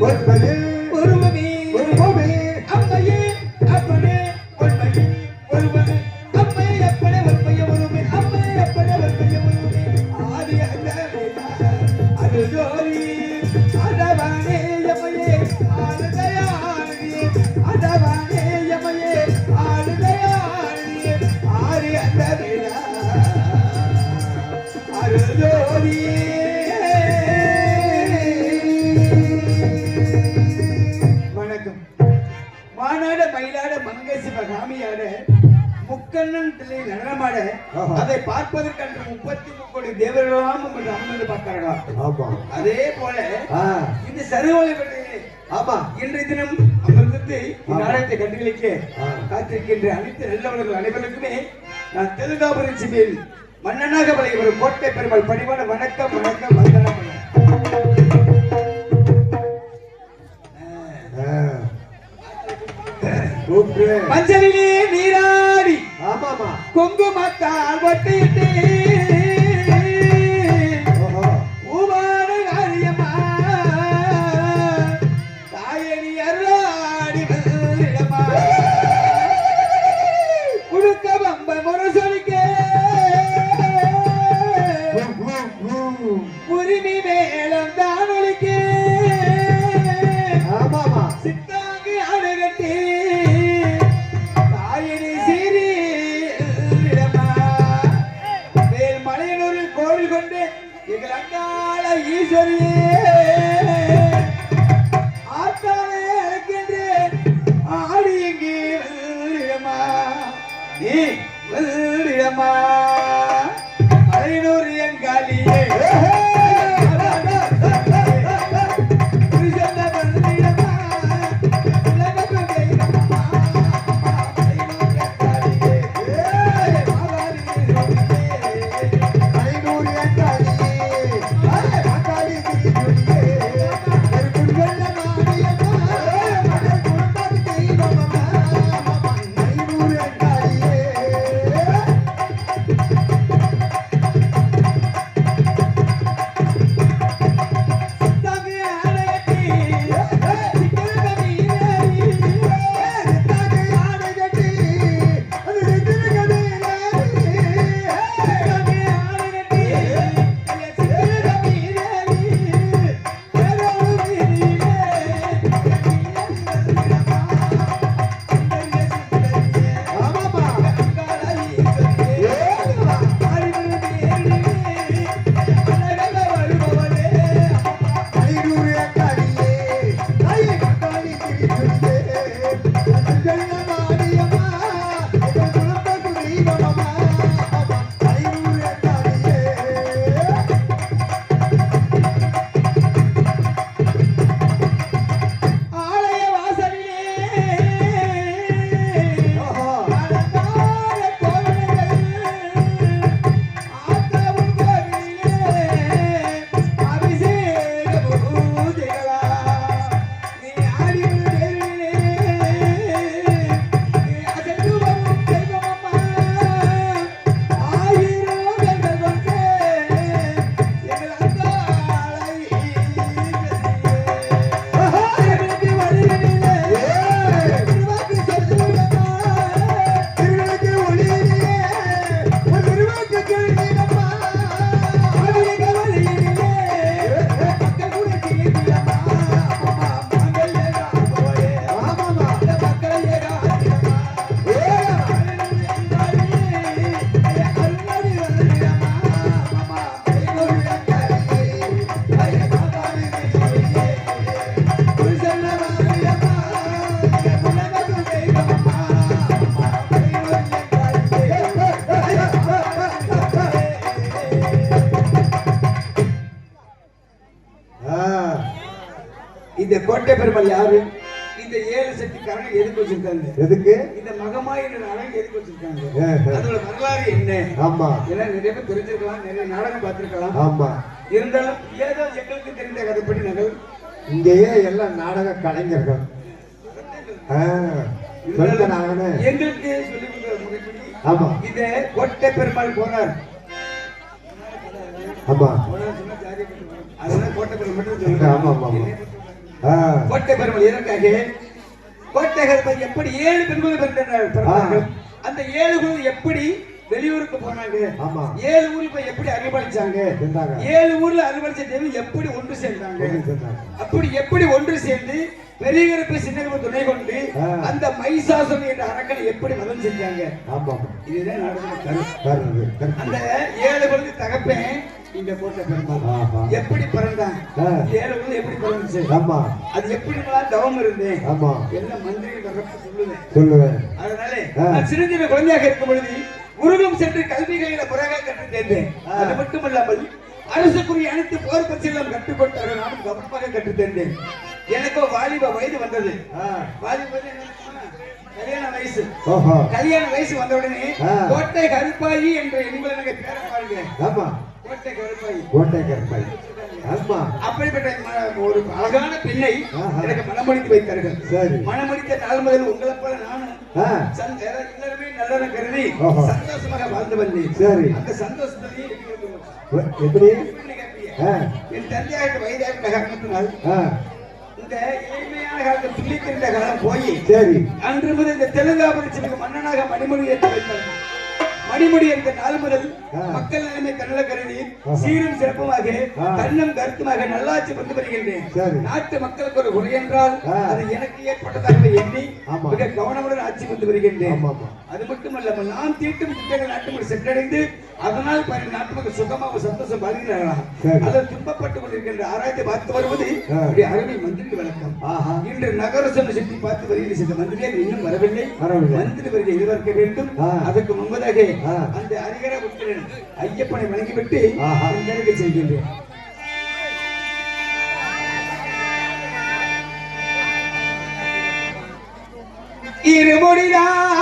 والبنين மானாட மயிலாட மங்கை சிவகாமியாட முக்கண்ணன் பிள்ளை நடனமாட அதை பார்ப்பதற்கென்று முப்பத்தி முக்கோடி தேவர்களாம் உங்கள் ராமன் பார்க்கிறார்களா அதே போல இந்த சரவலை ஆமா. இன்றைய தினம் அமர்ந்தது நாடகத்தை கண்டுகளிக்க காத்திருக்கின்ற அனைத்து நல்லவர்கள் அனைவருக்குமே நான் தெலுங்காபுரி சிவில் மன்னனாக விளைய கோட்டை பெருமாள் பணிவான வணக்கம் வணக்கம் வந்தனம். பஞ்சலிலே நீராடி ஆமாமா கொங்கு மத்தால் ஒட்டிட்டு நீ இடமா அரைநூறு என் காலியே. இந்த கோட்டை பெருமாள் யாரு? இந்த ஏழு சக்திக்காரங்க எதுக்கு வச்சிருக்காங்க? எதுக்கு? இந்த மகமாயின நாடகம் எதுக்கு வச்சிருக்காங்க. அதோட வரலாறு என்ன? ஆமா. ஏன்னா நிறைய பேர் தெரிஞ்சிருக்கலாம் நிறைய நாடகம் பார்த்திருக்கலாம். ஆமா. இருந்தாலும் ஏதோ எங்களுக்கு தெரிந்த கதைப்படி நாங்கள் இங்கேயே எல்லாம் நாடக கலைஞர்கள். எங்களுக்கு சொல்லி ஆமா. இந்த கோட்டை பெருமாள் போனார். ஆமா. போனார் சொன்னா வரும். அதெல்லாம் கோட்டை பெருமாள் மட்டும் ஆமா, ஆமா, ஆமா. கோட்டை பெருமாள் எதற்காக கோட்டை எப்படி ஏழு பெண்கள் பிறந்தார்கள்? அந்த ஏழு குழந்தை எப்படி வெளியூருக்கு போனாங்க? ஆமா. ஏழு ஊருக்கு போய் எப்படி அறிவளிச்சாங்க சென்றாங்க ஏழு ஊர்ல அறிவளிச்ச தேவி எப்படி ஒன்று சேர்ந்தாங்க. அப்படி எப்படி ஒன்று சேர்ந்து பெரிய கருப்பு சின்ன துணை கொண்டு. அந்த மைசாசன் என்ற அரக்கனை எப்படி வதம் செஞ்சாங்க? ஆமா இதுதான் கருது அந்த ஏழு குழந்தை தகப்பேன் இந்த கோட்டை பெருமாள். எப்படி பிறந்தான்? குழந்தை எப்படி பிறந்துச்சு? ஆமா. அது எப்படி நான் தவம் இருந்தேன் ஆமா. எல்லாம் மந்திரி சொல்லுவேன் சொல்லுவேன். அதனால. நான் குழந்தையாக இருக்கும் பொழுது குருகம் சென்று கல்விகளில முறையாக கற்று தேர்ந்தேன். அது மட்டுமல்லாமல் அரசுக்குரிய அனைத்து போர் பற்றியெல்லாம் கற்றுக்கொண்டார்கள் நானும் கவனமாக கற்று தேர்ந்தேன். எனக்கோ வாலிப வயது வந்தது. வாலிப வயது என்ன? கல்யாண வயசு. கல்யாண வயசு வந்த உடனே. கோட்டை கருப்பாயி என்ற எனக்கு பேர பாருங்க ஆமா. கோட்டை ஆமா. அப்படிப்பட்ட ஒரு அழகான பெண்ணை. எனக்கு மனமுடித்து வைத்தார்கள் சரி. மனமுடித்த நாள் முதல் உங்களை போல நானும் எல்லாருமே நல்லதை கருதி. சந்தோஷமாக வாழ்ந்து வந்தேன் சரி. அந்த சந்தோஷத்திலேயே எப்படி? என் தந்தையாருக்கு வயதாகின்ற காரணத்தினால் இந்த இனிமையான காலத்தில் துள்ளி திரிந்த காலம் போய் சரி. அன்று முதல் இந்த தெலுங்காபுரத்திற்கு மன்னனாக மணிமொழி ஏற்று வைத்தார்கள் மணிமொழி என்ற நாள் முதல். மக்கள் நிலைமை கண்ணல கருதி. சீரும் சிறப்புமாக. கண்ணம் கருத்துமாக நல்லாட்சி கொண்டு வருகின்றேன். நாட்டு மக்களுக்கு ஒரு குறை என்றால். அது எனக்கு ஏற்பட்டதாக எண்ணி. மிக கவனமுடன் ஆட்சி கொண்டு வருகின்றேன் அது மட்டுமல்லாமல் நாம் தீட்டும் திட்டங்கள் நாட்டு மக்கள் சென்றடைந்து அதனால் பல நாட்டு மக்கள் சுகமாக சந்தோஷம் வாழ்கிறார்களாம் சரி. அதில் துன்பப்பட்டுக் கொண்டிருக்கின்ற ஆராய்ச்சி பார்த்து வருவது அருமை மந்திரி வழக்கம் இன்று நகர சபை சுற்றி பார்த்து வருகிற சில மந்திரிகள் இன்னும் வரவில்லை வரவில்லை. மந்திரி வருகை எதிர்பார்க்க வேண்டும். அதற்கு முன்பதாக. அந்த அதிகார புத்திரன் ஐயப்பனை வணங்கிவிட்டு. இந்த செய்கின்றேன் இருமுடிதான்